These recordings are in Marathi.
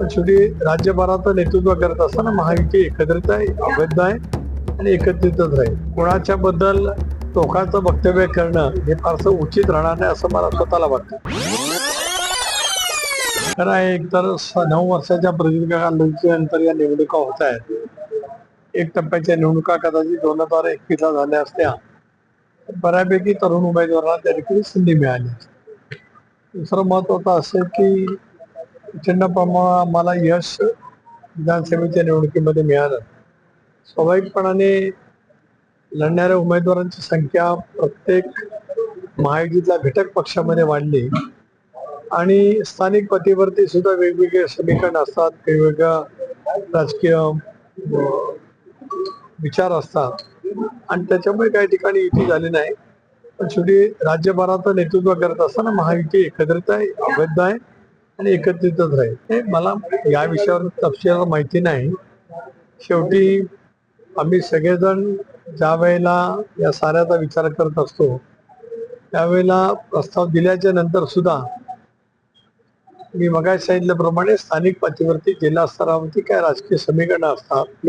शेवटी राज्यभराचं नेतृत्व करत असताना महायुती एकत्रित आहे अवैध आहे आणि एकत्रितच राहील. कोणाच्या बद्दल टोकाचं वक्तव्य करणं हे फारसं उचित राहणार नाही असं मला स्वतःला वाटतं. खरं आहे एकतर स- नऊ वर्षाच्या प्रदीर्घ कालावधीनंतर या निवडणुका होत आहेत. एक टप्प्याच्या निवडणुका कदाचित दोन हजार एकवीसला झाल्या असत्या. बऱ्यापैकी तरुण उमेदवारांना त्या ठिकाणी संधी मिळाली. दुसरं महत्वाचं असं की प्रचंड मला आम्हाला यश विधानसभेच्या निवडणुकीमध्ये मिळालं. स्वाभाविकपणाने लढणाऱ्या उमेदवारांची संख्या प्रत्येक महायुतीतल्या घटक पक्षामध्ये वाढली. आणि स्थानिक पतीवरती सुद्धा वेगवेगळे समीकरण असतात वेगवेगळ्या राजकीय विचार असतात. आणि त्याच्यामुळे काही ठिकाणी युती झाली नाही. पण शेवटी राज्यभराचं नेतृत्व करत असताना महायुती एकत्रित आहे अवैध आहे. आणि एकत्रितच राहील. मला या विषयावर तपशील माहिती नाही. शेवटी आम्ही सगळेजण ज्या वेळेला या साऱ्याचा विचार करत असतो त्यावेळेला प्रस्ताव दिल्याच्या नंतर सुद्धा मी मगाय सांगितल्याप्रमाणे स्थानिक पातळीवरती जिल्हा स्तरावरती काय राजकीय समीकरणं असतात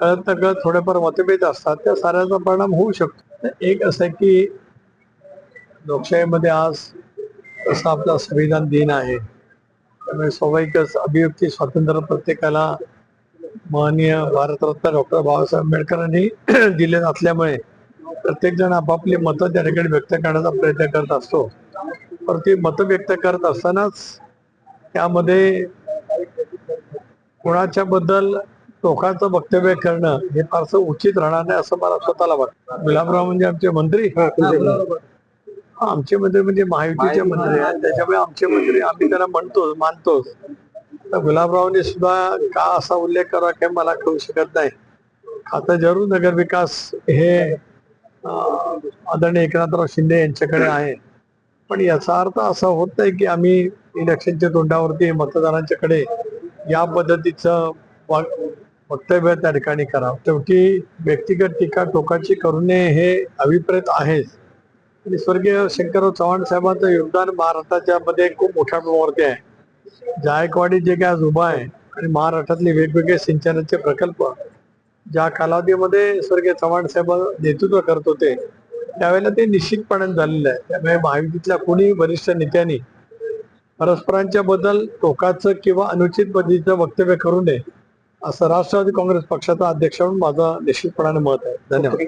कळत न कळत थोडेफार मतभेद असतात त्या साऱ्याचा परिणाम होऊ शकतो. एक असं आहे की लोकशाहीमध्ये आज तसा आपला संविधान दिन आहे. त्यामुळे स्वाभाविकच अभिव्यक्ती स्वातंत्र्य प्रत्येकाला माननीय भारतरत्न डॉक्टर बाबासाहेब आंबेडकरांनी दिले असल्यामुळे प्रत्येक जण आपापली मतं त्या ठिकाणी व्यक्त करण्याचा प्रयत्न करत असतो. पण ती मतं व्यक्त करत असतानाच त्यामध्ये कोणाच्या बद्दल टोकाचं वक्तव्य करणं हे फारसं उचित राहणार नाही असं मला स्वतःला वाटतं. गुलाबराव म्हणजे आमचे मंत्री? आमचे मंत्री म्हणजे महायुतीचे मंत्री आहेत त्याच्यामुळे आमचे मंत्री आम्ही त्यांना म्हणतो मानतोच. तर गुलाबरावांनी सुद्धा का असा उल्लेख करा हे मला कळू शकत नाही. आता जरूर नगर विकास हे आदरणीय एकनाथराव शिंदे यांच्याकडे आहे. पण याचा अर्थ असा होत नाही की आम्ही इलेक्शनच्या तोंडावरती मतदारांच्याकडे या पद्धतीचं वक्तव्य त्या ठिकाणी करावं. शेवटी व्यक्तिगत टीका टोकाची करू नये हे अभिप्रेत आहेच. आणि स्वर्गीय शंकरराव चव्हाण साहेबांचं योगदान महाराष्ट्राच्या मध्ये खूप मोठ्या प्रमाणावरती आहे. जायकवाडी जे काय आज उभा आहे आणि महाराष्ट्रातले वेगवेगळे सिंचनाचे प्रकल्प ज्या कालावधीमध्ये स्वर्गीय चव्हाण साहेब नेतृत्व करत होते त्यावेळेला ते निश्चितपणे झालेलं आहे. त्यामुळे महायुतीतल्या कोणी वरिष्ठ नेत्यांनी परस्परांच्या बद्दल टोकाचं किंवा अनुचित पद्धतीचं वक्तव्य करू नये असं राष्ट्रवादी काँग्रेस पक्षाचा अध्यक्ष म्हणून माझं निश्चितपणाने मत आहे. धन्यवाद.